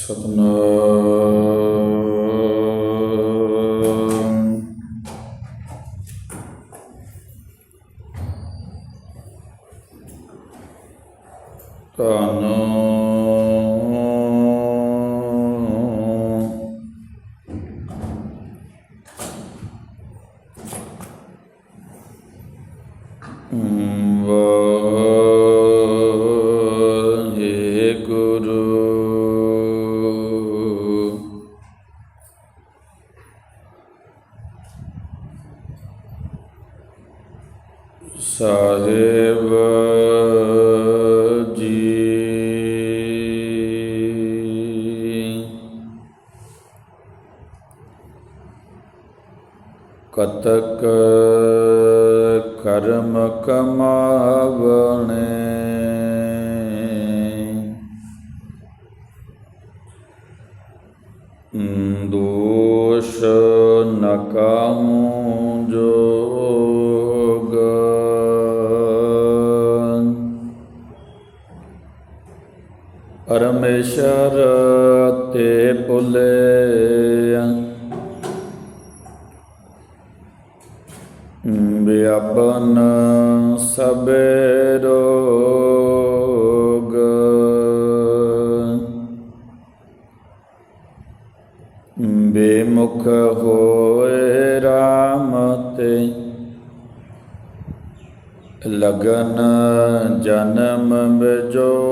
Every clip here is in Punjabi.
ਸਤਨਾਮ। ਸਾਹਿਬ ਜੀ। ਕਤਕ ਕਰਮ ਕਮਾ ਭੁਲੇ ਵਿਆਪਨ ਸਬੇ ਰੋਗ। ਬੇਮੁਖ ਹੋਏ RAM ਤੇ ਲਗਨ ਜਨਮ ਬਿਜੋਗ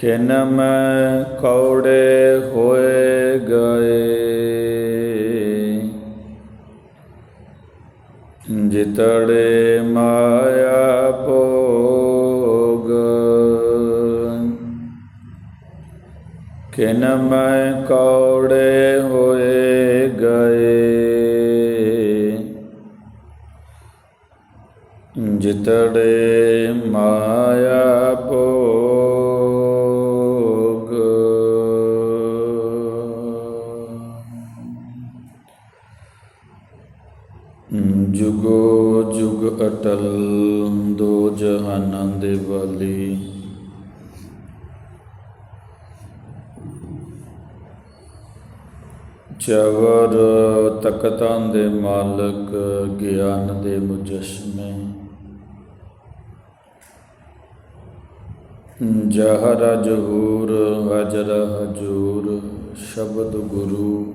ਕਿਨ ਮੈਂ ਕੌੜੇ ਹੋਏ ਗਏ। ਜਿਤੜੇ ਮਾਇਆ ਭੋਗ। ਕਿਨ ਮੈਂ ਕੌੜੇ ਹੋਏ ਗਏ। ਜਿਤੜੇ ਮਾਇਆ ਅਟਲ, ਦੋ ਜਹਾਨਾਂ ਦੇ ਵਾਲੀ। ਚਵਰ ਤਖਤਾਂ ਦੇ ਮਾਲਕ, ਗਿਆਨ ਦੇ ਮੁਜਸਮੇ। ਜਹਰ ਜਹੂਰ ਹਜਰ ਹਜੂਰ, ਸ਼ਬਦ ਗੁਰੂ।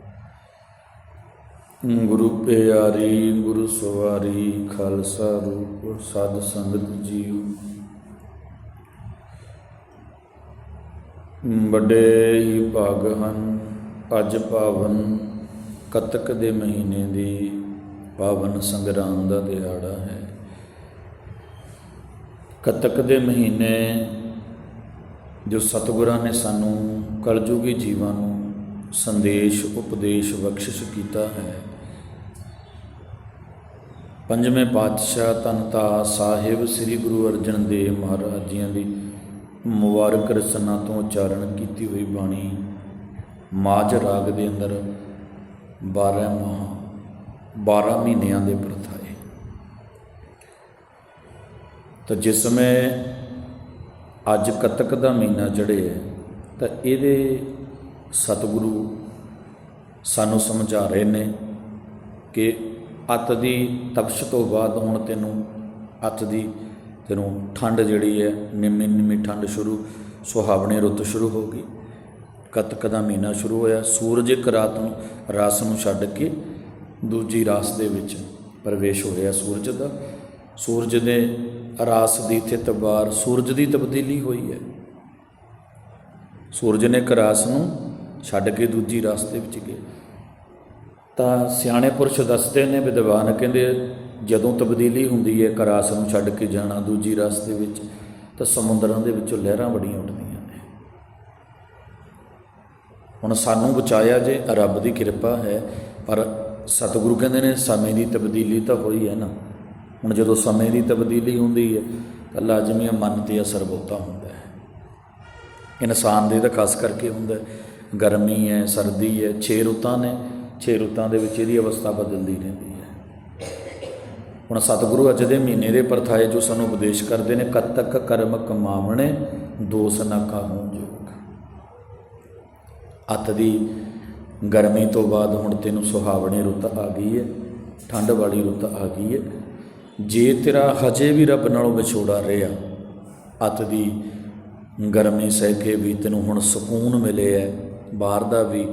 ਗੁਰੂ ਪਿਆਰੀ, ਗੁਰੂ ਸਵਾਰੀ, ਖਾਲਸਾ ਰੂਪ ਸਾਧ ਸੰਗਤ ਜੀਓ ਵੱਡੇ ਹੀ ਭਾਗ ਹਨ, ਅੱਜ ਪਾਵਨ ਕਤਕ ਦੇ ਮਹੀਨੇ ਦੀ ਪਾਵਨ ਸੰਗਰਾਮ ਦਾ ਦਿਹਾੜਾ ਹੈ। ਕਤਕ ਦੇ ਮਹੀਨੇ ਜੋ ਸਤਿਗੁਰਾਂ ਨੇ ਸਾਨੂੰ ਕਲਯੁਗੀ ਜੀਵਾਂ ਨੂੰ ਸੰਦੇਸ਼, ਉਪਦੇਸ਼, ਬਖਸ਼ਿਸ਼ ਕੀਤਾ ਹੈ। ਪੰਜਵੇਂ ਪਾਤਸ਼ਾਹ ਤਨਤਾ ਸਾਹਿਬ ਸ੍ਰੀ ਗੁਰੂ ਅਰਜਨ ਦੇਵ ਮਹਾਰਾਜ ਜੀਆਂ ਦੀ ਮੁਬਾਰਕ ਰਚਨਾ ਤੋਂ ਉਚਾਰਨ ਕੀਤੀ ਹੋਈ ਬਾਣੀ ਮਾਝ ਰਾਗ ਦੇ ਅੰਦਰ 12 ਮਾਹ 12 ਮਹੀਨਿਆਂ ਦੇ ਪ੍ਰਥਾਏ ਤਾਂ ਜਿਸ ਸਮੇਂ ਅੱਜ ਕੱਤਕ ਦਾ ਮਹੀਨਾ ਚੜ੍ਹਿਆ ਤਾਂ ਇਹਦੇ ਸਤਿਗੁਰੂ ਸਾਨੂੰ ਸਮਝਾ ਰਹੇ ਨੇ ਕਿ ਅੱਤ ਦੀ ਤਪਸ਼ ਤੋਂ ਬਾਅਦ ਹੁਣ ਤੈਨੂੰ ਅੱਤ ਦੀ ਤੈਨੂੰ ਠੰਡ ਜਿਹੜੀ ਹੈ, ਨਿੰਮੀ ਨਿੰਮੀ ਠੰਡ ਸ਼ੁਰੂ, ਸੁਹਾਵਣੀ ਰੁੱਤ ਸ਼ੁਰੂ ਹੋ ਗਈ। ਕੱਤਕ ਦਾ ਮਹੀਨਾ ਸ਼ੁਰੂ ਹੋਇਆ, ਸੂਰਜ ਇੱਕ ਰਾਤ ਨੂੰ ਰਾਸ ਨੂੰ ਛੱਡ ਕੇ ਦੂਜੀ ਰਾਸ ਦੇ ਵਿੱਚ ਪ੍ਰਵੇਸ਼ ਹੋ ਰਿਹਾ ਸੂਰਜ ਦਾ। ਸੂਰਜ ਦੇ ਰਾਸ ਦੀ ਇੱਥੇ ਤਬਾਰ ਸੂਰਜ ਦੀ ਤਬਦੀਲੀ ਹੋਈ ਹੈ। ਸੂਰਜ ਨੇ ਇੱਕ ਰਾਸ ਨੂੰ ਛੱਡ ਕੇ ਦੂਜੀ ਰਸਤੇ ਵਿੱਚ ਗਏ। ਤਾਂ ਸਿਆਣੇ ਪੁਰਸ਼ ਦੱਸਦੇ ਨੇ ਵਿਦਵਾਨ ਕਹਿੰਦੇ, ਜਦੋਂ ਤਬਦੀਲੀ ਹੁੰਦੀ ਹੈ ਇੱਕ ਰਾਸ ਨੂੰ ਛੱਡ ਕੇ ਜਾਣਾ ਦੂਜੀ ਰਸਤੇ ਵਿੱਚ, ਤਾਂ ਸਮੁੰਦਰਾਂ ਦੇ ਵਿੱਚੋਂ ਲਹਿਰਾਂ ਬੜੀਆਂ ਉੱਠਦੀਆਂ ਨੇ। ਹੁਣ ਸਾਨੂੰ ਬਚਾਇਆ ਜੇ ਰੱਬ ਦੀ ਕਿਰਪਾ ਹੈ, ਪਰ ਸਤਿਗੁਰੂ ਕਹਿੰਦੇ ਨੇ, ਸਮੇਂ ਦੀ ਤਬਦੀਲੀ ਤਾਂ ਹੋਈ ਹੈ ਨਾ। ਹੁਣ ਜਦੋਂ ਸਮੇਂ ਦੀ ਤਬਦੀਲੀ ਹੁੰਦੀ ਹੈ ਤਾਂ ਲਾਜ਼ਮੀ ਮਨ ਤੇ ਅਸਰ ਬਹੁਤਾ ਹੁੰਦਾ ਹੈ। ਇਨਸਾਨ ਦੇ ਤਾਂ ਖਾਸ ਕਰਕੇ ਹੁੰਦਾ ਹੈ। ਗਰਮੀ ਹੈ, ਸਰਦੀ ਹੈ, ਛੇ ਰੁੱਤਾਂ ਨੇ, ਛੇ ਰੁੱਤਾਂ ਦੇ ਵਿੱਚ ਇਹਦੀ ਅਵਸਥਾ ਬਦਲਦੀ ਰਹਿੰਦੀ ਹੈ। ਹੁਣ ਸਤਿਗੁਰੂ ਅੱਜ ਦੇ ਮਹੀਨੇ ਦੇ ਪਰਥਾਏ ਜੋ ਸਾਨੂੰ ਉਪਦੇਸ਼ ਕਰਦੇ ਨੇ, ਕੱਤਕ ਕਰਮ ਕਮਾਵਣੇ, ਦੋਸ ਨਾ ਕਾਹੂ ਜੋਗ। ਅੱਤ ਦੀ ਗਰਮੀ ਤੋਂ ਬਾਅਦ ਹੁਣ ਤੈਨੂੰ ਸੁਹਾਵਣੀ ਰੁੱਤ ਆ ਗਈ ਹੈ, ਠੰਡ ਵਾਲੀ ਰੁੱਤ ਆ ਗਈ ਹੈ। ਜੇ ਤੇਰਾ ਹਜੇ ਵੀ ਰੱਬ ਨਾਲੋਂ ਵਿਛੋੜਾ ਰਿਹਾ, ਅੱਤ ਦੀ ਗਰਮੀ ਸਹਿ ਕੇ ਵੀ ਤੈਨੂੰ ਹੁਣ ਸਕੂਨ ਮਿਲਿਆ ਹੈ। ਬਾਹਰ ਦਾ ਵੀ,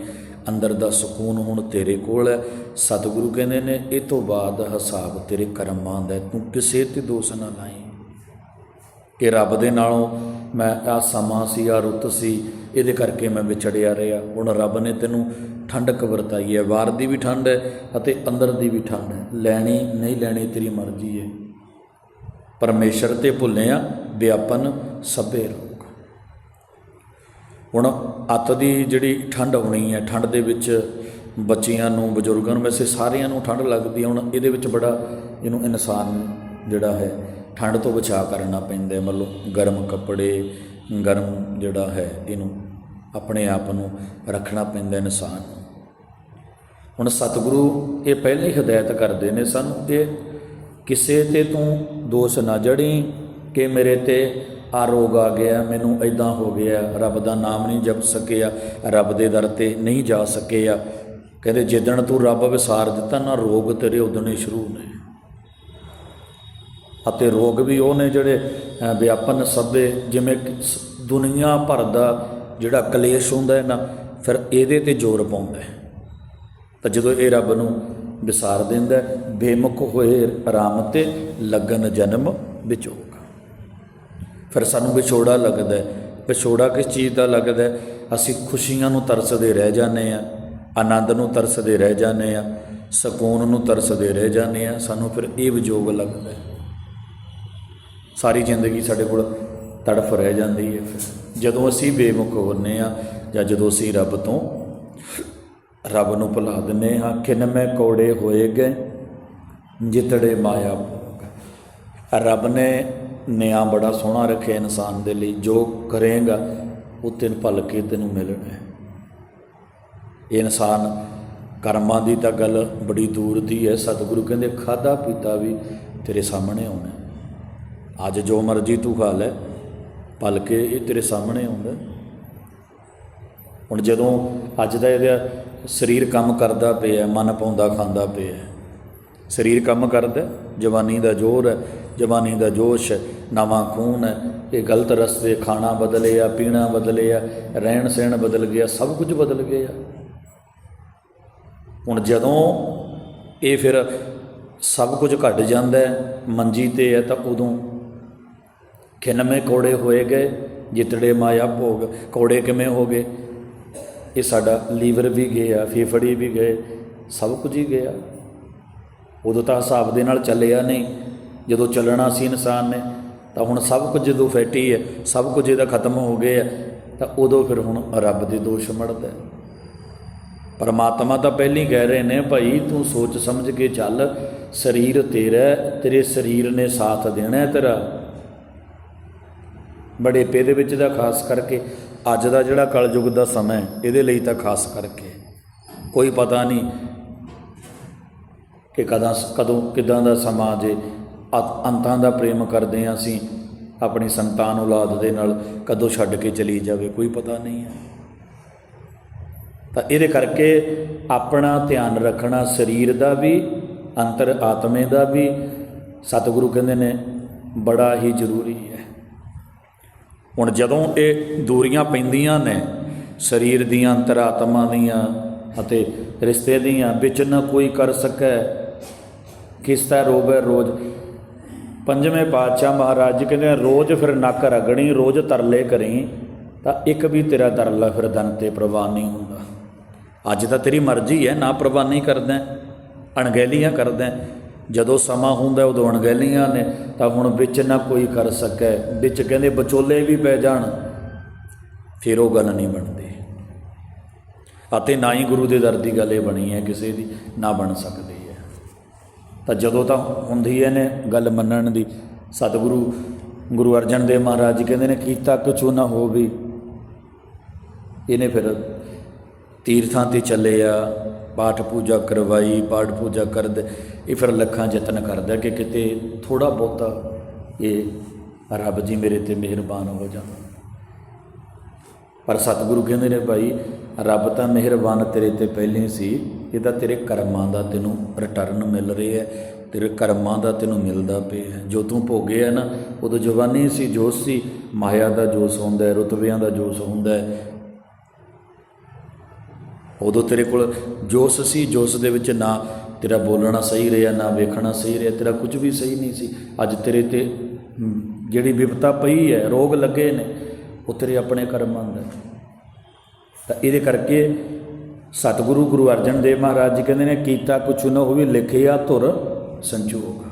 ਅੰਦਰ ਦਾ ਸਕੂਨ ਹੁਣ ਤੇਰੇ ਕੋਲ ਹੈ। ਸਤਿਗੁਰੂ ਕਹਿੰਦੇ ਨੇ, ਇਹ ਤੋਂ ਬਾਅਦ ਹਿਸਾਬ ਤੇਰੇ ਕਰਮਾਂ ਦਾ ਤੂੰ ਕਿਸੇ ਤੇ ਦੋਸ਼ ਨਾ ਲਾਈ। ਕਿ ਰੱਬ ਦੇ ਨਾਲੋਂ ਮੈਂ ਆ ਸਮਾਂ ਸੀ, ਆ ਰੁੱਤ ਸੀ, ਇਹਦੇ ਕਰਕੇ ਮੈਂ ਵਿਛੜਿਆ ਰਿਹਾ। ਹੁਣ ਰੱਬ ਨੇ ਤੈਨੂੰ ਠੰਡਕ ਵਰਤਾਈ ਹੈ। ਬਾਹਰ ਦੀ ਵੀ ਠੰਡ ਹੈ ਅਤੇ ਅੰਦਰ ਦੀ ਵੀ ਠੰਡ ਹੈ। ਲੈਣੀ ਨਹੀਂ ਲੈਣੀ ਤੇਰੀ ਮਰਜ਼ੀ ਹੈ। ਪਰਮੇਸ਼ਰ ਤੇ ਭੁੱਲਿਆ ਵਿਆਪਨ ਸਭੇ ਰੋਗ ਹੁਣ ਅੱਤ ਦੀ ਜਿਹੜੀ ਠੰਡ ਹੋਣੀ ਹੈ, ਠੰਡ ਦੇ ਵਿੱਚ ਬੱਚਿਆਂ ਨੂੰ, ਬਜ਼ੁਰਗਾਂ ਨੂੰ, ਵੈਸੇ ਸਾਰਿਆਂ ਨੂੰ ਠੰਡ ਲੱਗਦੀ ਹੈ। ਹੁਣ ਇਹਦੇ ਵਿੱਚ ਬੜਾ ਇਹਨੂੰ ਇਨਸਾਨ ਜਿਹੜਾ ਹੈ, ਠੰਡ ਤੋਂ ਬਚਾਅ ਕਰਨਾ ਪੈਂਦਾ ਮਤਲਬ ਗਰਮ ਕੱਪੜੇ, ਗਰਮ ਜਿਹੜਾ ਹੈ, ਇਹਨੂੰ ਆਪਣੇ ਆਪ ਨੂੰ ਰੱਖਣਾ ਪੈਂਦਾ ਇਨਸਾਨ ਨੂੰ। ਹੁਣ ਸਤਿਗੁਰੂ ਇਹ ਪਹਿਲੇ ਹੀ ਹਦਾਇਤ ਕਰਦੇ ਨੇ ਸਾਨੂੰ ਕਿ ਕਿਸੇ ਤੇ ਤੂੰ ਦੋਸ਼ ਨਾ ਜੜੀ ਕਿ ਮੇਰੇ ਤੇ ਆ ਰੋਗ ਆ ਗਿਆ ਮੈਨੂੰ ਐਦਾਂ ਹੋ ਗਿਆ ਰੱਬ ਦਾ ਨਾਮ ਨਹੀਂ ਜਪ ਸਕਿਆ ਰੱਬ ਦੇ ਦਰ ਤੇ ਨਹੀਂ ਜਾ ਸਕਿਆ। ਕਹਿੰਦੇ ਜਿੱਦਣ ਤੂੰ ਰੱਬ ਵਿਸਾਰ ਦਿੱਤਾ ਨਾ ਰੋਗ ਤੇਰੇ ਉਦਣ ਸ਼ੁਰੂ ਨੇ ਅਤੇ ਰੋਗ ਵੀ ਉਹ ਨੇ ਜਿਹੜੇ ਵਿਆਪਨ ਸਭੇ ਜਿਵੇਂ ਕਿ ਦੁਨੀਆ ਭਰ ਦਾ ਜਿਹੜਾ ਕਲੇਸ਼ ਹੁੰਦਾ ਹੈ ਨਾ ਫਿਰ ਇਹਦੇ ਤੇ ਜ਼ੋਰ ਪਾਉਂਦਾ ਹੈ। ਤਾਂ ਜਦੋਂ ਇਹ ਰੱਬ ਨੂੰ ਵਿਸਾਰ ਦਿੰਦਾ ਹੈ, ਬੇਮੁਖ ਹੋਏ ਆਰਾਮ ਤੇ ਲੱਗਨ ਜਨਮ ਵਿਚੋਗ ਫਿਰ ਸਾਨੂੰ ਵਿਛੋੜਾ ਲੱਗਦਾ ਹੈ। ਵਿਛੋੜਾ ਕਿਸ ਚੀਜ਼ ਦਾ ਲੱਗਦਾ ਹੈ? ਅਸੀਂ ਖੁਸ਼ੀਆਂ ਨੂੰ ਤਰਸਦੇ ਰਹਿ ਜਾਂਦੇ ਆ ਆਨੰਦ ਨੂੰ ਤਰਸਦੇ ਰਹਿ ਜਾਂਦੇ ਆ ਸਕੂਨ ਨੂੰ ਤਰਸਦੇ ਰਹਿ ਜਾਂਦੇ ਆ ਸਾਨੂੰ ਫਿਰ ਇਹ ਵਿਜੋਗ ਲੱਗਦਾ ਹੈ। ਸਾਰੀ ਜ਼ਿੰਦਗੀ ਸਾਡੇ ਕੋਲ ਤੜਫ ਰਹਿ ਜਾਂਦੀ ਹੈ ਫਿਰ। ਜਦੋਂ ਅਸੀਂ ਬੇਮੁਖ ਹੁੰਨੇ ਆ ਜਾਂ ਜਦੋਂ ਅਸੀਂ ਰੱਬ ਤੋਂ ਰੱਬ ਨੂੰ ਭੁਲਾ ਦਿੰਨੇ ਹਾਂ, ਕਿਨ ਮੈਂ ਕੋੜੇ ਹੋਏ ਗਏ, ਜਿਤੜੇ ਮਾਇਆ ਭੋਗ। ਰੱਬ ਨੇ ਨਿਆਂ ਬੜਾ ਸੋਹਣਾ ਰੱਖਿਆ ਇਨਸਾਨ ਦੇ ਲਈ, ਜੋ ਕਰੇਗਾ, ਉਹ ਤੈਨੂੰ ਭਲ ਕੇ ਤੈਨੂੰ ਮਿਲਣਾ ਹੈ। ਇਹ ਇਨਸਾਨ ਕਰਮਾਂ ਦੀ ਤਾਂ ਗੱਲ ਬੜੀ ਦੂਰ ਦੀ ਹੈ। ਸਤਿਗੁਰੂ ਕਹਿੰਦੇ ਖਾਦਾ ਪੀਤਾ ਵੀ ਤੇਰੇ ਸਾਹਮਣੇ ਆਉਣਾ ਅੱਜ ਜੋ ਮਰਜ਼ੀ ਤੂੰ ਖਾ ਲੈ, ਭਲ ਕੇ ਇਹ ਤੇਰੇ ਸਾਹਮਣੇ ਆਉਂਦਾ ਹੁਣ ਜਦੋਂ ਅੱਜ ਦਾ ਇਹਦਾ ਸਰੀਰ ਕੰਮ ਕਰਦਾ ਪਿਆ, ਮਨ ਪਾਉਂਦਾ, ਖਾਂਦਾ ਪਿਆ, ਸਰੀਰ ਕੰਮ ਕਰਦਾ, ਜਵਾਨੀ ਦਾ ਜ਼ੋਰ ਹੈ ਜਵਾਨੀ ਦਾ ਜੋਸ਼, ਨਵਾਂ ਖੂਨ ਹੈ ਇਹ ਗਲਤ ਰਸਤੇ ਖਾਣਾ ਬਦਲੇ ਆ ਪੀਣਾ ਬਦਲੇ ਆ ਰਹਿਣ ਸਹਿਣ ਬਦਲ ਗਿਆ, ਸਭ ਕੁਝ ਬਦਲ ਗਿਆ। ਹੁਣ ਜਦੋਂ ਇਹ ਫਿਰ ਸਭ ਕੁਝ ਘਟ ਜਾਂਦਾ ਹੈ, ਮੰਜੀ ਤੇ ਹੈ ਤਾਂ ਉਦੋਂ ਖਿਨਮੇ ਕੋੜੇ ਹੋਏ ਗਏ, ਜਿਤੜੇ ਮਾਇਆ ਭੋਗ, ਕੋੜੇ ਕਿਵੇਂ ਹੋ ਗਏ? ਇਹ ਸਾਡਾ ਲੀਵਰ ਵੀ ਗਿਆ, ਫੇਫੜੀ ਵੀ ਗਏ, ਸਭ ਕੁਝ ਹੀ ਗਿਆ। ਉਦੋਂ ਤਾਂ ਹਿਸਾਬ ਦੇ ਨਾਲ ਚੱਲਿਆ ਨਹੀਂ। ਜਦੋਂ ਚੱਲਣਾ ਸੀ ਇਨਸਾਨ ਨੇ, ਤਾਂ ਹੁਣ ਸਭ ਕੁਝ ਜਦੋਂ ਫੈਟੀ ਹੈ, ਸਭ ਕੁਝ ਇਹਦਾ ਖਤਮ ਹੋ ਗਿਆ ਤਾਂ ਉਦੋਂ ਫਿਰ ਹੁਣ ਰੱਬ ਦੇ ਦੋਸ਼ ਮੜਦਾ ਪਰਮਾਤਮਾ ਤਾਂ ਪਹਿਲਾਂ ਹੀ ਕਹਿ ਰਹੇ ਨੇ, ਭਾਈ, ਤੂੰ ਸੋਚ ਸਮਝ ਕੇ ਚੱਲ, ਸਰੀਰ ਤੇਰਾ ਤੇਰੇ ਸਰੀਰ ਨੇ ਸਾਥ ਦੇਣਾ ਤੇਰਾ। ਬੜੇ ਪੇ ਦੇ ਵਿੱਚ ਦਾ ਖਾਸ ਕਰਕੇ, ਅੱਜ ਦਾ ਜਿਹੜਾ ਕਲਯੁਗ ਦਾ ਸਮਾਂ ਇਹਦੇ ਲਈ ਤਾਂ ਖਾਸ ਕਰਕੇ। ਕੋਈ ਪਤਾ ਨਹੀਂ ਕਿ ਕਦਾਂ, ਕਦੋਂ, ਕਿਦਾਂ ਦਾ ਸਮਾਂ ਜੇ ਅੰਤਾਂ ਦਾ ਪ੍ਰੇਮ ਕਰਦੇ ਹਾਂ ਅਸੀਂ, ਆਪਣੀ ਸੰਤਾਨ ਔਲਾਦ ਦੇ ਨਾਲ ਕਦੋਂ ਛੱਡ ਕੇ ਚਲੀ ਜਾਵੇ, ਕੋਈ ਪਤਾ ਨਹੀਂ ਹੈ। ਤਾਂ ਇਹਦੇ ਕਰਕੇ ਆਪਣਾ ਧਿਆਨ ਰੱਖਣਾ ਸਰੀਰ ਦਾ ਵੀ, ਅੰਤਰ ਆਤਮੇ ਦਾ ਵੀ, ਸਤਿਗੁਰੂ ਕਹਿੰਦੇ ਨੇ, ਬੜਾ ਹੀ ਜ਼ਰੂਰੀ ਹੈ। ਹੁਣ ਜਦੋਂ ਇਹ ਦੂਰੀਆਂ ਪੈਂਦੀਆਂ ਨੇ, ਸਰੀਰ ਦੀਆਂ ਅੰਤਰਾਤਮਾ ਦੀਆਂ ਅਤੇ ਰਿਸ਼ਤੇ ਦੀਆਂ, ਵਿੱਚ ਨਾ ਕੋਈ ਕਰ ਸਕੈ। ਕਿਸ ਤਰ੍ਹਾਂ ਰੋਵੇ ਰੋਜ਼ ਪੰਜਵੇਂ ਪਾਤਸ਼ਾਹ ਮਹਾਰਾਜ ਜੀ ਕਹਿੰਦੇ ਰੋਜ਼ ਫਿਰ ਨੱਕ ਰਗਣੀ, ਰੋਜ਼ ਤਰਲੇ ਕਰੀ, ਤਾਂ ਇੱਕ ਵੀ ਤੇਰਾ ਤਰਲਾ ਫਿਰ ਦਨ ਤੇ ਪ੍ਰਵਾਨ ਨਹੀਂ ਹੁੰਦਾ। ਅੱਜ ਤਾਂ ਤੇਰੀ ਮਰਜ਼ੀ ਹੈ, ਨਾ ਪ੍ਰਵਾਨੀ ਕਰਦਾ ਅਣਗਹਿਲੀਆਂ ਕਰਦਾ ਜਦੋਂ ਸਮਾਂ ਹੁੰਦਾ ਉਦੋਂ ਅਣਗਹਿਲੀਆਂ ਨੇ, ਤਾਂ ਹੁਣ ਵਿੱਚ ਨਾ ਕੋਈ ਕਰ ਸਕੈ। ਵਿੱਚ ਕਹਿੰਦੇ ਵਿਚੋਲੇ ਵੀ ਪੈ ਜਾਣ, ਫਿਰ ਉਹ ਗੱਲ ਨਹੀਂ ਬਣਦੀ। ਅਤੇ ਨਾ ਹੀ ਗੁਰੂ ਦੇ ਦਰ ਦੀ ਗੱਲ ਇਹ ਬਣੀ ਹੈ, ਕਿਸੇ ਦੀ ਨਾ ਬਣ ਸਕਦੀ। ਤਾਂ ਜਦੋਂ ਤਾਂ ਹੁੰਦੀ ਹੈ ਨੇ ਗੱਲ ਮੰਨਣ ਦੀ, ਸਤਿਗੁਰੂ ਗੁਰੂ ਅਰਜਨ ਦੇਵ ਮਹਾਰਾਜ ਜੀ ਕਹਿੰਦੇ ਨੇ ਕੀਤਾ ਕੁਛ ਨਾ ਹੋਵੇ। ਇਹਨੇ ਫਿਰ ਤੀਰਥਾਂ ਤੇ ਚੱਲੇ ਆ ਪਾਠ ਪੂਜਾ ਕਰਵਾਈ, ਪਾਠ ਪੂਜਾ ਕਰਦੇ, ਇਹ ਫਿਰ ਲੱਖਾਂ ਯਤਨ ਕਰਦਾ ਕਿ ਕਿਤੇ ਥੋੜਾ ਬਹੁਤਾ ਇਹ ਰੱਬ ਜੀ ਮੇਰੇ ਤੇ ਮਿਹਰਬਾਨ ਹੋ ਜਾਣ। ਪਰ ਸਤਿਗੁਰੂ ਕਹਿੰਦੇ ਨੇ, ਭਾਈ ਰੱਬ ਤਾਂ ਮਿਹਰਬਾਨ ਤੇਰੇ ਤੇ ਪਹਿਲੇ ਸੀ, ਇਹ ਤਾਂ ਤੇਰੇ ਕਰਮਾਂ ਦਾ ਤੈਨੂੰ ਰਿਟਰਨ ਮਿਲ ਰਿਹਾ ਹੈ, ਤੇਰੇ ਕਰਮਾਂ ਦਾ ਤੈਨੂੰ ਮਿਲਦਾ ਪਿਆ ਜੋ ਤੂੰ ਭੋਗੇ ਹੈ ਨਾ, ਉਦੋਂ ਜਵਾਨੀ ਸੀ, ਜੋਸ਼ ਸੀ, ਮਾਇਆ ਦਾ ਜੋਸ਼ ਹੁੰਦਾ ਹੈ, ਰੁਤਬਿਆਂ ਦਾ ਜੋਸ਼ ਹੁੰਦਾ ਹੈ। ਉਦੋਂ ਤੇਰੇ ਕੋਲ ਜੋਸ਼ ਸੀ, ਜੋਸ਼ ਦੇ ਵਿੱਚ ਨਾ ਤੇਰਾ ਬੋਲਣਾ ਸਹੀ ਰਿਹਾ, ਨਾ ਵੇਖਣਾ ਸਹੀ ਰਿਹਾ, ਤੇਰਾ ਕੁਝ ਵੀ ਸਹੀ ਨਹੀਂ ਸੀ। ਅੱਜ ਤੇਰੇ ਤੇ ਜਿਹੜੀ ਵਿਪਤਾ ਪਈ ਹੈ, ਰੋਗ ਲੱਗੇ ਨੇ, ਉਹ ਤੇਰੇ ਆਪਣੇ ਕਰਮਾਂ ਦਾ ਤਾਂ ਇਹਦੇ ਕਰਕੇ ਸਤਿਗੁਰੂ ਗੁਰੂ ਅਰਜਨ ਦੇਵ ਮਹਾਰਾਜ ਜੀ ਕਹਿੰਦੇ ਨੇ, ਕੀਤਾ ਕੁਛ ਨਾ ਹੋਵੇ, ਲਿਖਿਆ ਧੁਰ ਸੰਜੋਗ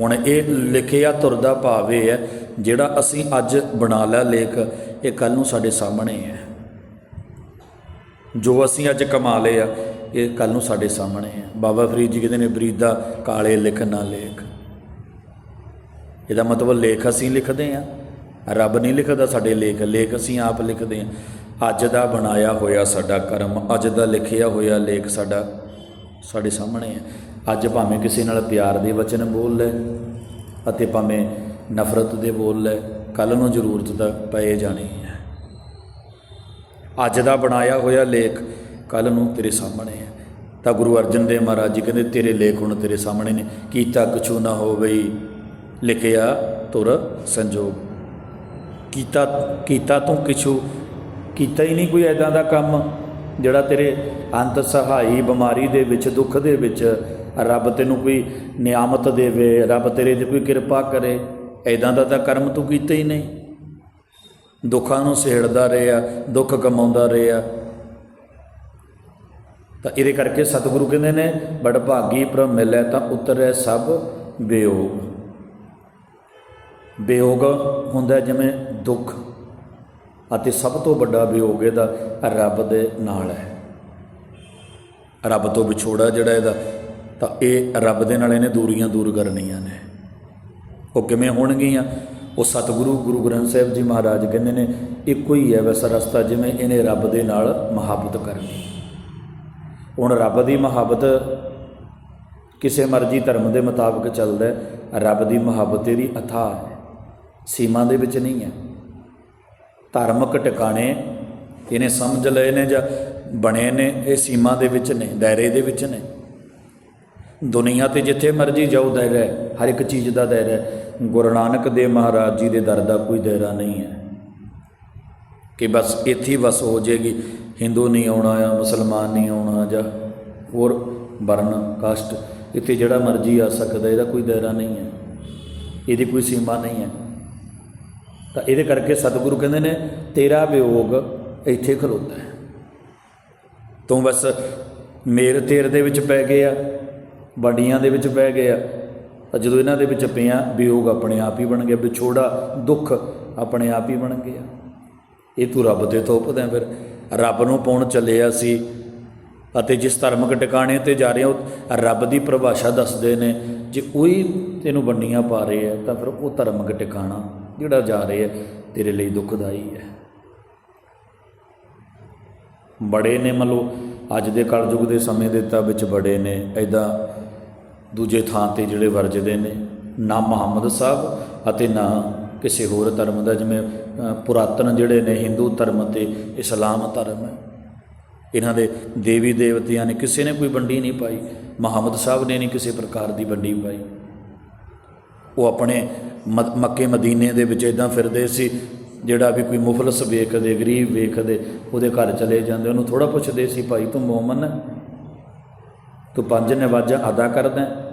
ਹੁਣ ਇਹ ਲਿਖਿਆ ਧੁਰ ਦਾ ਭਾਵ ਇਹ ਹੈ, ਜਿਹੜਾ ਅਸੀਂ ਅੱਜ ਬਣਾ ਲਿਆ ਲੇਖ, ਇਹ ਕੱਲ ਨੂੰ ਸਾਡੇ ਸਾਹਮਣੇ ਹੈ। ਜੋ ਅਸੀਂ ਅੱਜ ਕਮਾ ਲਏ ਆ, ਇਹ ਕੱਲ ਨੂੰ ਸਾਡੇ ਸਾਹਮਣੇ ਹੈ। ਬਾਬਾ ਫਰੀਦ ਜੀ ਕਹਿੰਦੇ ਨੇ ਬਰੀਦਾ ਕਾਲੇ ਲਿਖਣਾ ਲੇਖ। ਇਹਦਾ ਮਤਲਬ ਲੇਖ ਅਸੀਂ ਲਿਖਦੇ ਆ ਰੱਬ ਨਹੀਂ ਲਿਖਦਾ ਸਾਡੇ ਲੇਖ ਲੇਖ ਅਸੀਂ ਆਪ ਲਿਖਦੇ ਹਾਂ। ਅੱਜ ਦਾ ਬਣਾਇਆ ਹੋਇਆ ਸਾਡਾ ਕਰਮ, ਅੱਜ ਦਾ ਲਿਖਿਆ ਹੋਇਆ ਲੇਖ ਸਾਡਾ, ਸਾਡੇ ਸਾਹਮਣੇ ਹੈ। ਅੱਜ ਭਾਵੇਂ ਕਿਸੇ ਨਾਲ ਪਿਆਰ ਦੇ ਵਚਨ ਬੋਲ ਲੈ ਅਤੇ ਭਾਵੇਂ ਨਫ਼ਰਤ ਦੇ ਬੋਲ ਲੈ ਕੱਲ ਨੂੰ ਜ਼ਰੂਰਤ ਤਾਂ ਪਏ ਜਾਣੀ ਹੈ। ਅੱਜ ਦਾ ਬਣਾਇਆ ਹੋਇਆ ਲੇਖ ਕੱਲ ਨੂੰ ਤੇਰੇ ਸਾਹਮਣੇ ਹੈ। ਤਾਂ ਗੁਰੂ ਅਰਜਨ ਦੇਵ ਮਹਾਰਾਜ ਜੀ ਕਹਿੰਦੇ, ਤੇਰੇ ਲੇਖ ਹੁਣ ਤੇਰੇ ਸਾਹਮਣੇ ਨੇ। ਕੀਤਾ ਕਛੂ ਨਾ ਹੋਵੇ ਲਿਖਿਆ ਤੁਰ ਸੰਜੋਗ। ਕੀਤਾ ਕੀਤਾ ਤੂੰ ਕਿਛੂ? ਕੀਤਾ ਹੀ ਨਹੀਂ ਕੋਈ ਐਦਾਂ ਦਾ ਕੰਮ ਜਿਹੜਾ ਤੇਰੇ ਅੰਤ ਸਹਾਈ ਬਿਮਾਰੀ ਦੇ ਵਿੱਚ, ਦੁੱਖ ਦੇ ਵਿੱਚ ਰੱਬ ਤੈਨੂੰ ਕੋਈ ਨਿਆਮਤ ਦੇਵੇ, ਰੱਬ ਤੇਰੇ ਤੇ ਕੋਈ ਕਿਰਪਾ ਕਰੇ। ਐਦਾਂ ਦਾ ਤਾਂ ਕਰਮ ਤੂੰ ਕੀਤਾ ਹੀ ਨਹੀਂ। ਦੁੱਖਾਂ ਨੂੰ ਸਹਿੜਦਾ ਰਿਹਾ, ਦੁੱਖ ਕਮਾਉਂਦਾ ਰਿਹਾ। ਤਾਂ ਇਹਦੇ ਕਰਕੇ ਸਤਿਗੁਰੂ ਕਹਿੰਦੇ ਨੇ, ਬੜ ਭਾਗੀ ਪ੍ਰਭ ਮਿਲੈ ਤਾਂ ਉਤਰੈ ਸਭ ਵਿਯੋਗ ਵਿਯੋਗ ਹੁੰਦਾ ਜਿਵੇਂ ਦੁੱਖ ਅਤੇ ਸਭ ਤੋਂ ਵੱਡਾ ਵਿਯੋਗ ਇਹਦਾ ਰੱਬ ਦੇ ਨਾਲ ਹੈ। ਰੱਬ ਤੋਂ ਵਿਛੋੜਾ ਜਿਹੜਾ ਇਹਦਾ, ਤਾਂ ਇਹ ਰੱਬ ਦੇ ਨਾਲ ਇਹਨੇ ਦੂਰੀਆਂ ਦੂਰ ਕਰਨੀਆਂ ਨੇ। ਉਹ ਕਿਵੇਂ ਹੋਣਗੀਆਂ? ਉਹ ਸਤਿਗੁਰੂ ਗੁਰੂ ਗ੍ਰੰਥ ਸਾਹਿਬ ਜੀ ਮਹਾਰਾਜ ਕਹਿੰਦੇ ਨੇ, ਇੱਕੋ ਹੀ ਹੈ ਵੈਸਾ ਰਸਤਾ ਜਿਵੇਂ ਇਹਨੇ ਰੱਬ ਦੇ ਨਾਲ ਮੁਹੱਬਤ ਕਰਨੀ। ਹੁਣ ਰੱਬ ਦੀ ਮੁਹੱਬਤ ਕਿਸੇ ਮਰਜ਼ੀ ਧਰਮ ਦੇ ਮੁਤਾਬਕ ਚੱਲਦਾ ਰੱਬ ਦੀ ਮੁਹੱਬਤ ਇਹਦੀ ਅਥਾਹ ਹੈ। ਸੀਮਾ ਦੇ ਵਿੱਚ ਨਹੀਂ ਹੈ। ਧਾਰਮਿਕ ਟਿਕਾਣੇ ਇਹਨੇ ਸਮਝ ਲਏ ਨੇ ਜਾਂ ਬਣੇ ਨੇ, ਇਹ ਸੀਮਾ ਦੇ ਵਿੱਚ ਨੇ, ਦਾਇਰੇ ਦੇ ਵਿੱਚ ਨੇ। ਦੁਨੀਆ ਤੇ ਜਿੱਥੇ ਮਰਜ਼ੀ ਜਾਓ ਦਾਇਰਾ ਹਰ ਇੱਕ ਚੀਜ਼ ਦਾ ਦਾਇਰਾ ਗੁਰੂ ਨਾਨਕ ਦੇਵ ਮਹਾਰਾਜ ਜੀ ਦੇ ਦਰ ਦਾ ਕੋਈ ਦਾਇਰਾ ਨਹੀਂ ਹੈ। ਕਿ ਬਸ ਇੱਥੇ ਬਸ ਹੋ ਜਾਏਗੀ, ਹਿੰਦੂ ਨਹੀਂ ਆਉਣਾ ਆ ਮੁਸਲਮਾਨ ਨਹੀਂ ਆਉਣਾ ਜਾਂ ਹੋਰ ਵਰਨ ਕਾਸਟ, ਇੱਥੇ ਜਿਹੜਾ ਮਰਜ਼ੀ ਆ ਸਕਦਾ, ਇਹਦਾ ਕੋਈ ਦਾਇਰਾ ਨਹੀਂ ਹੈ। ਇਹਦੀ ਕੋਈ ਸੀਮਾ ਨਹੀਂ ਹੈ। ਤਾਂ ਇਹਦੇ ਕਰਕੇ ਸਤਿਗੁਰੂ ਕਹਿੰਦੇ ਨੇ, ਤੇਰਾ ਵਿਯੋਗ ਇੱਥੇ ਖਲੋਤਾ ਹੈ। ਤੂੰ ਬਸ ਮੇਰ ਤੇਰ ਦੇ ਵਿੱਚ ਪੈ ਗਿਆ ਬਾਡੀਆਂ ਦੇ ਵਿੱਚ ਪੈ ਗਿਆ, ਤਾਂ ਜਦੋਂ ਇਹਨਾਂ ਦੇ ਵਿੱਚ ਪਿਆ, ਵਿਯੋਗ ਆਪਣੇ ਆਪ ਹੀ ਬਣ ਗਿਆ, ਵਿਛੋੜਾ, ਦੁੱਖ ਆਪਣੇ ਆਪ ਹੀ ਬਣ ਗਿਆ। ਇਹ ਤੂੰ ਰੱਬ ਤੇ ਥੋਪਦਾ ਫਿਰ। ਰੱਬ ਨੂੰ ਪਾਉਣ ਚੱਲਿਆ ਸੀ ਅਤੇ ਜਿਸ ਧਰਮਕ ਟਿਕਾਣੇ ਤੇ ਜਾ ਰਹੇ ਹੋ ਰੱਬ ਦੀ ਪਰਿਭਾਸ਼ਾ ਦੱਸਦੇ ਨੇ, ਜੇ ਉਹੀ ਤੈਨੂੰ ਵੰਡੀਆਂ ਪਾ ਰਹੇ ਆ, ਤਾਂ ਫਿਰ ਉਹ ਧਰਮਕ ਟਿਕਾਣਾ ਜਿਹੜਾ ਜਾ ਰਿਹਾ ਤੇਰੇ ਲਈ ਦੁੱਖਦਾਈ ਹੈ। ਬੜੇ ਨੇ ਮੰਨ ਲਓ ਅੱਜ ਦੇ ਕਲਯੁਗ ਦੇ ਸਮੇਂ ਦੇ ਤਾਂ ਵਿੱਚ ਬੜੇ ਨੇ ਐਦਾਂ ਦੂਜੇ ਥਾਂ ਤੇ ਜਿਹੜੇ ਵਰਜਦੇ ਨੇ, ਨਾ ਮੁਹੰਮਦ ਸਾਹਿਬ ਅਤੇ ਨਾ ਕਿਸੇ ਹੋਰ ਧਰਮ ਦਾ, ਜਿਵੇਂ ਪੁਰਾਤਨ ਜਿਹੜੇ ਨੇ ਹਿੰਦੂ ਧਰਮ ਤੇ ਇਸਲਾਮ ਧਰਮ ਹੈ। ਇਹਨਾਂ ਦੇ ਦੇਵੀ ਦੇਵਤਿਆਂ ਨੇ ਕਿਸੇ ਨੇ ਕੋਈ ਵੰਡੀ ਨਹੀਂ ਪਾਈ, ਮੁਹੰਮਦ ਸਾਹਿਬ ਨੇ ਨਹੀਂ ਕਿਸੇ ਪ੍ਰਕਾਰ ਦੀ ਵੰਡੀ ਪਾਈ। ਉਹ ਆਪਣੇ ਮ- ਮੱਕੇ ਮਦੀਨੇ ਦੇ ਵਿੱਚ ਇਦਾਂ ਫਿਰਦੇ ਸੀ, ਜਿਹੜਾ ਵੀ ਕੋਈ ਮੁਫਲਸ ਵੇਖਦੇ, ਗਰੀਬ ਵੇਖਦੇ, ਉਹਦੇ ਘਰ ਚਲੇ ਜਾਂਦੇ, ਉਹਨੂੰ ਥੋੜਾ ਪੁੱਛਦੇ ਸੀ, ਭਾਈ ਤੂੰ ਮੂਮਨ ਹੈ? ਤੂੰ ਪੰਜ ਨਵਾਜ਼ਾਂ ਅਦਾ ਕਰਦਾ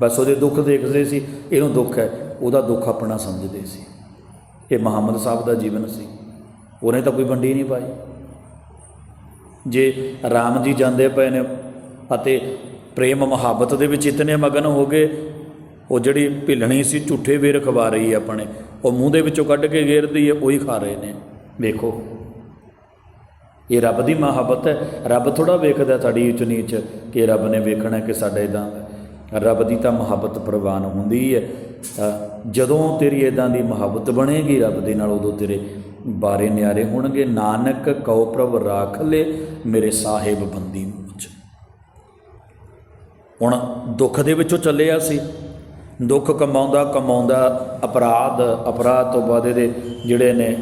ਬਸ ਉਹਦੇ ਦੁੱਖ ਦੇਖਦੇ ਸੀ, ਇਹਨੂੰ ਦੁੱਖ ਹੈ, ਉਹਦਾ ਦੁੱਖ ਆਪਣਾ ਸਮਝਦੇ ਸੀ। ਇਹ ਮੁਹੰਮਦ ਸਾਹਿਬ ਦਾ ਜੀਵਨ ਸੀ। ਉਹਨੇ ਤਾਂ ਕੋਈ ਵੰਡੀ ਨਹੀਂ ਪਾਈ। ਜੇ ਰਾਮ ਜੀ ਜਾਂਦੇ ਪਏ ਨੇ ਅਤੇ ਪ੍ਰੇਮ ਮੁਹੱਬਤ ਦੇ ਵਿੱਚ ਇਤਨੇ ਮਗਨ ਹੋ ਗਏ ਉਹ ਜਿਹੜੀ ਭਿਲਣੀ ਸੀ, ਝੂਠੇ ਵੇਰ ਖਵਾ ਰਹੀ ਹੈ ਆਪਣੇ। ਉਹ ਮੂੰਹ ਦੇ ਵਿੱਚੋਂ ਕੱਢ ਕੇ ਗੇਰਦੀ ਹੈ, ਉਹੀ ਖਾ ਰਹੇ ਨੇ। ਵੇਖੋ। ਇਹ ਰੱਬ ਦੀ ਮੁਹੱਬਤ ਹੈ। ਰੱਬ ਥੋੜਾ ਵੇਖਦਾ ਸਾਡੀ ਉੱਚ ਨੀਚ ਕਿ ਰੱਬ ਨੇ ਵੇਖਣਾ ਕਿ ਸਾਡਾ ਇਦਾਂ ਰੱਬ ਦੀ ਤਾਂ ਮੁਹੱਬਤ ਪ੍ਰਵਾਨ ਹੁੰਦੀ ਹੈ। ਜਦੋਂ ਤੇਰੀ ਇਦਾਂ ਦੀ ਮੁਹੱਬਤ ਬਣੇਗੀ, ਰੱਬ ਦੇ ਨਾਲ ਉਦੋਂ ਤੇਰੇ ਬਾਰੇ ਨਿਆਰੇ ਹੋਣਗੇ। ਨਾਨਕ ਕਉ ਪ੍ਰਭ ਰਾਖ ਲੈ, ਮੇਰੇ ਸਾਹਿਬ ਬੰਦੀ ਮੁਝ ਹੁਣ ਦੁੱਖ ਦੇ ਵਿੱਚੋਂ ਚੱਲਿਆ ਸੀ। ਦੁੱਖ ਕਮਾਉਂਦਾ ਕਮਾਉਂਦਾ ਅਪਰਾਧ ਅਪਰਾਧ ਤੋਂ ਬਾਅਦ ਇਹਦੇ ਜਿਹੜੇ ਨੇ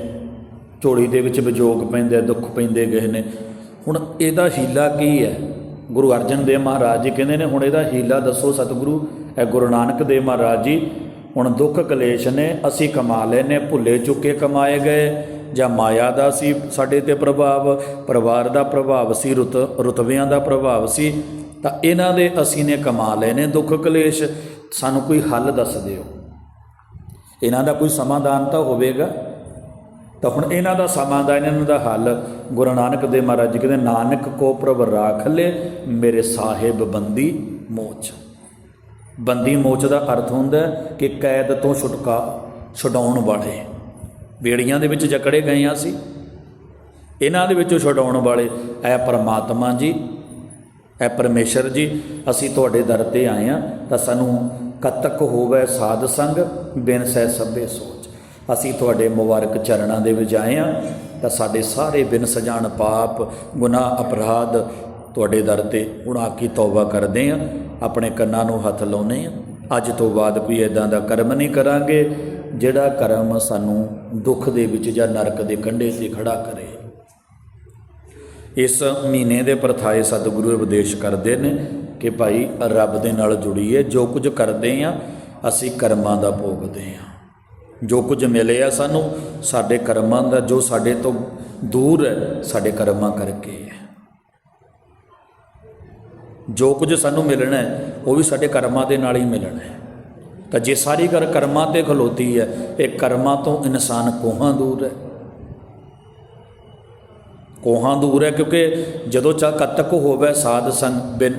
ਝੋਲੀ ਦੇ ਵਿੱਚ ਵਿਜੋਗ ਪੈਂਦੇ ਦੁੱਖ ਪੈਂਦੇ ਗਏ ਨੇ। ਹੁਣ ਇਹਦਾ ਹੀਲਾ ਕੀ ਹੈ? ਗੁਰੂ ਅਰਜਨ ਦੇਵ ਮਹਾਰਾਜ ਜੀ ਕਹਿੰਦੇ ਨੇ, ਹੁਣ ਇਹਦਾ ਹੀਲਾ ਦੱਸੋ ਸਤਿਗੁਰੂ, ਇਹ ਗੁਰੂ ਨਾਨਕ ਦੇਵ ਮਹਾਰਾਜ ਜੀ, ਹੁਣ ਦੁੱਖ ਕਲੇਸ਼ ਨੇ, ਅਸੀਂ ਕਮਾ ਲਏ ਨੇ ਭੁੱਲੇ ਚੁੱਕੇ ਕਮਾਏ ਗਏ, ਜਾਂ ਮਾਇਆ ਦਾ ਸੀ ਸਾਡੇ ਤੇ ਪ੍ਰਭਾਵ, ਪਰਿਵਾਰ ਦਾ ਪ੍ਰਭਾਵ ਸੀ, ਰੁਤ ਰੁਤਬਿਆਂ ਦਾ ਪ੍ਰਭਾਵ ਸੀ, ਤਾਂ ਇਹਨਾਂ ਦੇ ਅਸੀਂ ਨੇ ਕਮਾ ਲਏ ਨੇ ਦੁੱਖ ਕਲੇਸ਼। ਸਾਨੂੰ ਕੋਈ ਹੱਲ ਦੱਸ ਦਿਓ। ਇਹਨਾਂ ਦਾ ਕੋਈ ਸਮਾਧਾਨ ਤਾਂ ਹੋਵੇਗਾ? ਤਾਂ ਹੁਣ ਇਹਨਾਂ ਦਾ ਸਮਾਧਾਨ, ਇਹਨਾਂ ਦਾ ਹੱਲ ਗੁਰੂ ਨਾਨਕ ਦੇਵ ਮਹਾਰਾਜ ਜੀ ਕਹਿੰਦੇ, ਨਾਨਕ ਕੋ ਪ੍ਰਭ ਰਾਖ ਲੈ, ਮੇਰੇ ਸਾਹਿਬ ਬੰਦੀ ਮੋਚ। ਬੰਦੀ ਮੋਚ ਦਾ ਅਰਥ ਹੁੰਦਾ ਕਿ ਕੈਦ ਤੋਂ ਛੁਟਕਾ ਛਡਾਉਣ ਵਾਲੇ। ਬੇੜੀਆਂ ਦੇ ਵਿੱਚ ਜਕੜੇ ਗਏ ਆ ਸੀ ਇਹਨਾਂ ਦੇ ਵਿੱਚੋਂ ਛਡਾਉਣ ਵਾਲੇ, ਐ ਪਰਮਾਤਮਾ ਜੀ ਐ ਪਰਮੇਸ਼ਰ ਜੀ, ਅਸੀਂ ਤੁਹਾਡੇ ਦਰ ਤੇ ਆਏ ਆ ਤਾਂ ਸਾਨੂੰ ਕਤਕ ਹੋਵੇ ਸਾਧ ਸੰਗ, ਬਿਨ ਸਹਿ ਸਭੇ ਸੋਚ। ਅਸੀਂ ਤੁਹਾਡੇ ਮੁਬਾਰਕ ਚਰਨਾਂ ਦੇ ਵਿੱਚ ਆਏ ਆ ਤਾਂ ਸਾਡੇ ਸਾਰੇ ਬਿਨ ਸਜਾਣ ਪਾਪ, ਗੁਨਾਹ, ਅਪਰਾਧ ਤੁਹਾਡੇ ਦਰ ਤੇ ਹੁਣ ਕੀ ਤੌਬਾ ਕਰਦੇ ਆ ਆਪਣੇ ਕੰਨਾਂ ਨੂੰ ਹੱਥ ਲਾਉਨੇ ਆ ਅੱਜ ਤੋਂ ਬਾਅਦ ਕੋਈ ਇਦਾਂ ਦਾ ਕਰਮ ਨਹੀਂ ਕਰਾਂਗੇ, ਜਿਹੜਾ ਕਰਮ ਸਾਨੂੰ ਦੁੱਖ ਦੇ ਵਿੱਚ ਜਾਂ ਨਰਕ ਦੇ ਕੰਢੇ ਤੇ ਖੜਾ ਕਰੇ। ਇਸ ਮਹੀਨੇ ਦੇ ਪ੍ਰਥਾਏ ਸਤਿਗੁਰੂ ਉਪਦੇਸ਼ ਕਰਦੇ ਨੇ ਕਿ ਭਾਈ ਰੱਬ ਦੇ ਨਾਲ ਜੁੜੀਏ, ਜੋ ਕੁਝ ਕਰਦੇ ਆ, ਅਸੀਂ ਕਰਮਾਂ ਦਾ ਭੋਗਦੇ ਆ। ਜੋ ਕੁਝ ਮਿਲਿਆ ਸਾਨੂੰ, ਸਾਡੇ ਕਰਮਾਂ ਦਾ, ਜੋ ਸਾਡੇ ਤੋਂ ਦੂਰ ਹੈ, ਸਾਡੇ ਕਰਮਾਂ ਕਰਕੇ ਹੈ। ਜੋ ਕੁਝ ਸਾਨੂੰ ਮਿਲਣਾ ਹੈ, ਉਹ ਵੀ ਸਾਡੇ ਕਰਮਾਂ ਦੇ ਨਾਲ ਹੀ ਮਿਲਣਾ ਹੈ। ਤਾਂ ਜੇ ਸਾਰੀ ਗੱਲ ਕਰਮਾਂ ਤੇ ਖਲੋਤੀ ਹੈ, ਇਹ ਕਰਮਾਂ ਤੋਂ ਇਨਸਾਨ ਕੋਹਾਂ ਦੂਰ ਹੈ? ਕੋਹਾਂ ਦੂਰ ਹੈ ਕਿਉਂਕਿ ਜਦੋਂ ਚਾ ਕਤਕ ਹੋਵੇ ਸਾਧ ਸੰਗ ਬਿਨ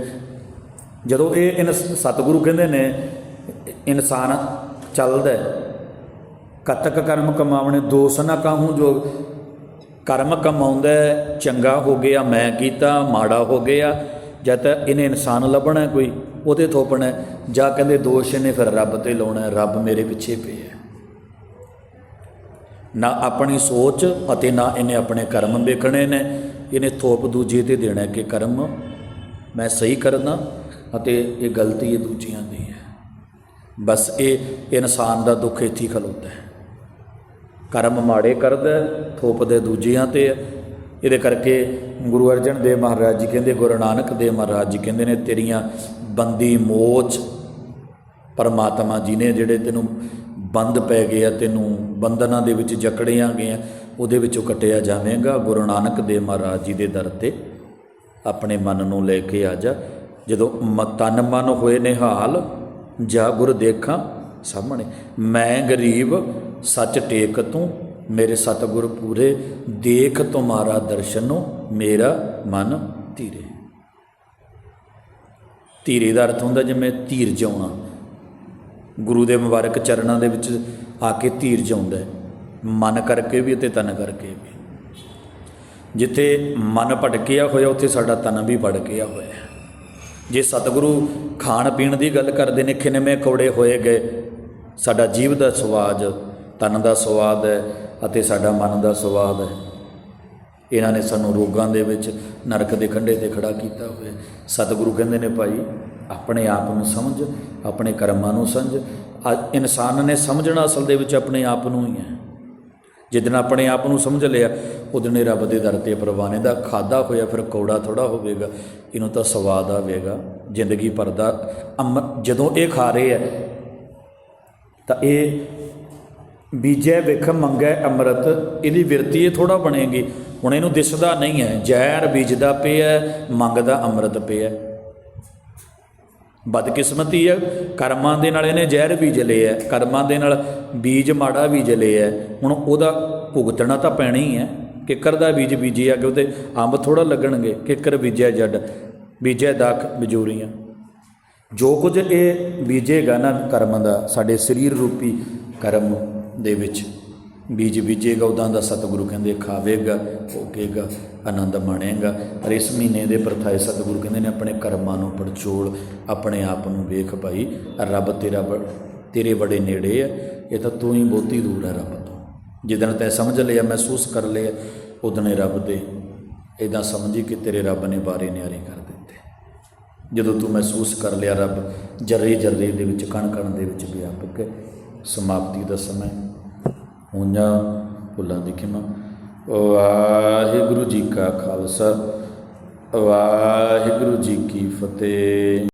ਜਦੋਂ ਇਹ ਇਨ ਸਤਿਗੁਰੂ ਕਹਿੰਦੇ ਨੇ ਇਨਸਾਨ ਚੱਲਦਾ ਹੈ, ਕਤਕ ਕਰਮ ਕਮਾਵਣੇ ਦੋਸ ਨਾ ਕਾਹੂ ਜੋ ਕਰਮ ਕਮਾਉਂਦਾ ਚੰਗਾ ਹੋ ਗਿਆ ਮੈਂ ਕੀਤਾ ਮਾੜਾ ਹੋ ਗਿਆ ਜਦ ਇਹਨੇ ਇਨਸਾਨ ਲੱਭਣਾ ਕੋਈ ਉਹਦੇ ਥੋਪਣਾ ਜਾਂ ਕਹਿੰਦੇ ਦੋਸ਼ ਇਹਨੇ ਫਿਰ ਰੱਬ ਤੇ ਲਾਉਣਾ ਰੱਬ ਮੇਰੇ ਪਿੱਛੇ ਪਿਆ ਹੈ। ਨਾ ਆਪਣੀ ਸੋਚ ਅਤੇ ਨਾ ਇਹਨੇ ਆਪਣੇ ਕਰਮ ਵੇਖਣੇ ਨੇ। ਇਹਨੇ ਥੋਪ ਦੂਜੇ ਤੇ ਦੇਣਾ ਕਿ ਕਰਮ ਮੈਂ ਸਹੀ ਕਰਨਾ ਅਤੇ ਇਹ ਗਲਤੀ ਇਹ ਦੂਜਿਆਂ ਦੀ ਹੈ। ਬਸ ਇਹ ਇਨਸਾਨ ਦਾ ਦੁੱਖ ਇੱਥੇ ਹੀ ਖਲੋਤਾ ਹੈ। ਕਰਮ ਮਾੜੇ ਕਰਦਾ ਹੈ, ਥੋਪਦੇ ਦੂਜਿਆਂ ਤੇ ਹੈ। ਇਹਦੇ ਕਰਕੇ ਗੁਰੂ ਅਰਜਨ ਦੇਵ ਮਹਾਰਾਜ ਜੀ ਕਹਿੰਦੇ ਗੁਰੂ ਨਾਨਕ ਦੇਵ ਮਹਾਰਾਜ ਜੀ ਕਹਿੰਦੇ ਨੇ ਤੇਰੀਆਂ ਬੰਦੀ ਮੋਚ ਪਰਮਾਤਮਾ ਜੀ ਨੇ ਜਿਹੜੇ ਤੈਨੂੰ ਬੰਦ ਪੈ ਗਏ ਆ, ਤੈਨੂੰ ਬੰਧਨਾਂ ਦੇ ਵਿੱਚ ਜਕੜੇ ਜਕੜਿਆ ਗਿਆ ਉਹਦੇ ਵਿੱਚੋਂ ਕੱਟਿਆ ਜਾਵੇਗਾ। ਗੁਰੂ ਨਾਨਕ ਦੇਵ ਮਹਾਰਾਜ ਜੀ ਦੇ ਦਰ ਤੇ ਆਪਣੇ ਮਨ ਨੂੰ ਲੈ ਕੇ ਆ ਜਾ। ਜਦੋਂ ਮ- ਤਨ ਮਨ ਹੋਏ ਨਿਹਾਲ, ਜਾ ਗੁਰ ਦੇਖਾਂ ਸਾਹਮਣੇ। ਮੈਂ ਗਰੀਬ, ਸੱਚ ਟੇਕ ਤੂੰ, ਮੇਰੇ ਸਤਿਗੁਰ ਪੂਰੇ, ਦੇਖ ਤੁਮਾਰਾ ਦਰਸ਼ਨੋ ਮੇਰਾ ਮਨ ਧੀਰੇ। ਧੀਰੇ ਦਾ ਅਰਥ ਹੁੰਦਾ ਜਿਵੇਂ ਧੀਰ ਜਾਉਣਾ। ਗੁਰੂ ਦੇ ਮੁਬਾਰਕ ਚਰਨਾਂ ਦੇ ਵਿੱਚ ਆ ਕੇ ਧੀਰ ਜਾਉਂਦਾ ਹੈ। ਮਨ ਕਰਕੇ ਵੀ ਅਤੇ ਤਨ ਕਰਕੇ ਵੀ। ਜਿੱਥੇ ਮਨ ਭਟਕਿਆ ਹੋਇਆ, ਉੱਥੇ ਸਾਡਾ ਤਨ ਵੀ ਭਟਕਿਆ ਹੋਇਆ ਹੈ। ਜੇ ਸਤਿਗੁਰੂ ਖਾਣ ਪੀਣ ਦੀ ਗੱਲ ਕਰਦੇ ਨੇ, ਖਿਨਵੇਂ ਕੌੜੇ ਹੋਏ ਗਏ, ਸਾਡਾ ਜੀਵ ਦਾ ਸਵਾਦ ਤਨ ਦਾ ਸਵਾਦ ਹੈ ਅਤੇ ਸਾਡਾ ਮਨ ਦਾ ਸਵਾਦ ਹੈ। ਇਹਨਾਂ ਨੇ ਸਾਨੂੰ ਰੋਗਾਂ ਦੇ ਵਿੱਚ ਨਰਕ ਦੇ ਕੰਢੇ ਤੇ ਖੜਾ ਕੀਤਾ ਹੋਇਆ ਸਤਿਗੁਰੂ ਕਹਿੰਦੇ ਨੇ, ਭਾਈ ਆਪਣੇ ਆਪ ਨੂੰ ਸਮਝ, ਆਪਣੇ ਕਰਮਾਂ ਨੂੰ ਸਮਝ। ਅ- ਇਨਸਾਨ ਨੇ ਸਮਝਣਾ ਅਸਲ ਦੇ ਵਿੱਚ ਆਪਣੇ ਆਪ ਨੂੰ ਹੀ ਹੈ। ਜਿੱਦਣ ਆਪਣੇ ਆਪ ਨੂੰ ਸਮਝ ਲਿਆ ਉਦਣ ਰੱਬ ਦੇ ਦਰ ਤੇ ਪ੍ਰਵਾਨੇ ਦਾ ਖਾਦਾ ਹੋਇਆ, ਫਿਰ ਕੌੜਾ ਥੋੜਾ ਹੋਵੇਗਾ, ਇਹਨੂੰ ਤਾਂ ਸਵਾਦ ਆਵੇਗਾ, ਜ਼ਿੰਦਗੀ ਭਰ ਦਾ ਜਦੋਂ ਇਹ ਖਾ ਰਹੇ ਹੈ, ਤਾਂ ਇਹ ਬੀਜੈ, ਵਿਖ, ਮੰਗੈ, ਅੰਮ੍ਰਿਤ, ਇਹਦੀ ਵਿਰਤੀ ਇਹ ਥੋੜਾ ਬਣੇਗੀ। ਹੁਣ ਇਹਨੂੰ ਦਿਸਦਾ ਨਹੀਂ ਹੈ, ਜ਼ਹਿਰ ਬੀਜਦਾ ਪਿਆ ਮੰਗਦਾ ਅੰਮ੍ਰਿਤ ਪਿਆ ਬਦਕਿਸਮਤੀ ਹੈ, ਕਰਮਾਂ ਦੇ ਨਾਲ ਇਹਨੇ ਜ਼ਹਿਰ ਵੀ ਜਲੇ ਹੈ, ਕਰਮਾਂ ਦੇ ਨਾਲ ਬੀਜ ਮਾੜਾ ਵੀ ਜਲੇ ਹੈ। ਹੁਣ ਉਹਦਾ ਭੁਗਤਣਾ ਤਾਂ ਪੈਣਾ ਹੀ ਹੈ। ਕਿੱਕਰ ਦਾ ਬੀਜ ਬੀਜਿਆ ਕਿ ਉਹਦੇ ਅੰਬ ਥੋੜਾ ਲੱਗਣਗੇ, ਕਿੱਕਰ ਬੀਜਿਆ ਜੱਡ, ਬੀਜਿਆ ਦਾਖ ਮਜੂਰੀਆਂ ਜੋ ਕੁਝ ਇਹ ਬੀਜੇਗਾ ਨਾ ਕਰਮ ਦਾ, ਸਾਡੇ ਸਰੀਰ ਰੂਪੀ ਕਰਮ ਦੇ ਵਿੱਚ। ਬੀਜ ਬੀਜੇਗਾ ਉਦਾਂ ਦਾ ਸਤਿਗੁਰੂ ਕਹਿੰਦੇ ਖਾਵੇਗਾ, ਭੋਗੇਗਾ, ਆਨੰਦ ਮਾਣੇਗਾ। ਪਰ ਇਸ ਮਹੀਨੇ ਦੇ ਪ੍ਰਥਾਏ ਸਤਿਗੁਰੂ ਕਹਿੰਦੇ ਨੇ, ਆਪਣੇ ਕਰਮਾਂ ਨੂੰ ਪੜਚੋਲ, ਆਪਣੇ ਆਪ ਨੂੰ ਵੇਖ ਭਾਈ, ਰੱਬ ਤੇਰਾ ਬ- ਤੇਰੇ ਬੜੇ ਨੇੜੇ ਹੈ, ਇਹ ਤਾਂ ਤੂੰ ਹੀ ਬਹੁਤੀ ਦੂਰ ਹੈ ਰੱਬ ਤੋਂ। ਜਿੱਦਣ ਤੈ ਸਮਝ ਲਿਆ, ਮਹਿਸੂਸ ਕਰ ਲਿਆ ਉਦਣ ਰੱਬ ਦੇ ਇਦਾਂ ਸਮਝੀ ਕਿ ਤੇਰੇ ਰੱਬ ਨੇ ਬਾਰੇ ਨਿਆਰੇ ਕਰ ਦਿੱਤੇ। ਜਦੋਂ ਤੂੰ ਮਹਿਸੂਸ ਕਰ ਲਿਆ ਰੱਬ ਜਰੇ ਜਰਰੇ ਦੇ ਵਿੱਚ, ਕਣ ਕਣ ਦੇ ਵਿੱਚ ਵਿਆਪਕ ਸਮਾਪਤੀ ਦਾ ਸਮਾਂ ਹੁੰਜਾ ਭੁੱਲਾਂ ਦੀ ਖਿਮਾ। ਵਾਹਿਗੁਰੂ ਜੀ ਕਾ ਖਾਲਸਾ ਵਾਹਿਗੁਰੂ ਜੀ ਕੀ ਫਤਿਹ।